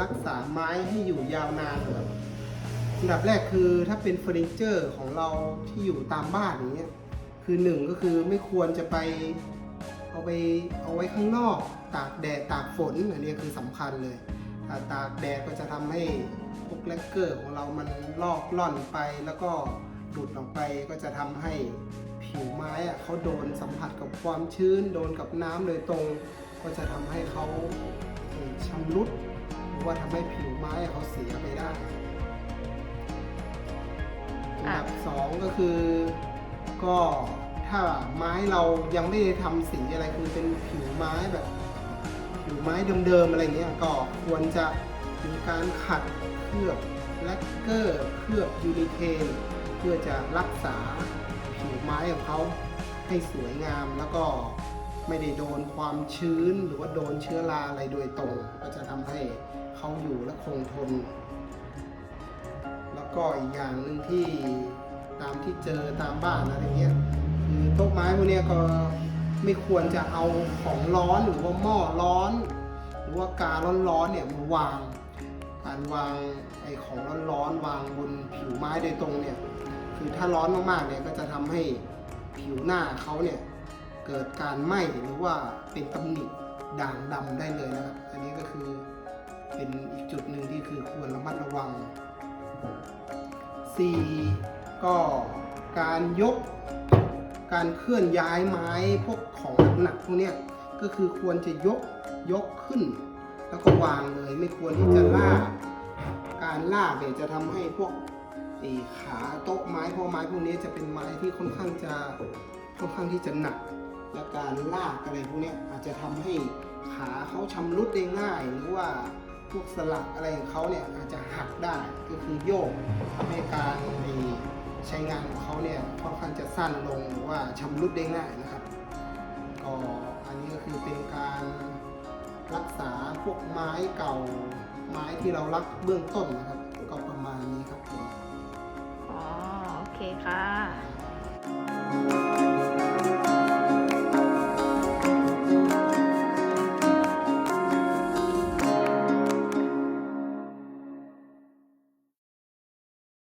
รักษาไม้ให้อยู่ยาวนานครับอันดับแรกคือถ้าเป็นเฟอร์นิเจอร์ของเราที่อยู่ตามบ้านอย่างเงี้ยคือหนึ่งก็คือไม่ควรจะไปเอาไปเอาไว้ข้างนอก ตากแดดตากฝนอันนี้คือสำคัญเลยาตากแดดก็จะทำให้พวกแลกเกอร์ของเรามันลอกล่อนไปแล้วก็หลุดออกไปก็จะทำให้ผิวไม้อะเขาโดนสัมผัสกับความชื้น โดนกับน้ำโดยตรง ก็จะทำให้เขาเอ่อชำรุด ว่าทำให้ผิวไม้เขาเสียไปได้อันดับสองก็คือก็ถ้าไม้เรายังไม่ได้ทำสีอะไรคือเป็นผิวไม้แบบ ผิวไม้เดิมๆอะไรเงี้ยก็ควรจะมีการขัดเคลือบแลกเกอร์เคลือบยูนิเทนเพื่อจะรักษาผิวไม้ของเขาให้สวยงามแล้วก็ ไม่ได้โดนความชื้นหรือว่าโดนเชื้อราอะไรโดยตรง ก็จะทำให้เขาอยู่และคงทน แล้วก็อีกอย่างหนึ่งที่ตามที่เจอตามบ้านอะไรเงี้ยคือต๊ะไม้พวกนี้ก็ไม่ควรจะเอาของร้อนหรือว่าหม้อร้อน หรือว่าการ้อนๆเนี่ยมาวาง การวางไอ้ของร้อนๆวางบนผิวไม้โดยตรงเนี่ยคือถ้าร้อนมากๆเนี่ยก็จะทำให้ผิวหน้าเขาเนี่ย เกิดการไหม้หรือว่าเป็นตำหนิด่างดำได้เลยนะครับ อันนี้ก็คือเป็นอีกจุดหนึ่งที่คือควรระมัดระวัง 4. ก็การยกการเคลื่อนย้ายไม้พวกของหนักพวกนี้ก็คือควรจะยกยกขึ้น แล้วก็วางเลยไม่ควรที่จะลากการลากเนี่ยจะทำให้พวกขาโต๊ะไม้พราะไม้พวกนี้จะเป็นไม้ที่ค่อนข้างจะค่อนข้างที่จะหนัก และการลากอะไรพวกนี้อาจจะทำให้ขาเขาชำรุดได้ง่าย หรือว่าพวกสลักอะไรของเขาเนี่ยอาจจะหักได้ก็คือโยกทำให้การใช้งานของเขาเนี่ยค่อนข้างจะสั้นลงหรือว่าชำรุดได้ง่ายนะครับ ก็อันนี้ก็คือเป็นการรักษาพวกไม้เก่าไม้ที่เรารักเบื้องต้นนะครับ ก็ประมาณนี้ครับผมอ๋อโอเคค่ะ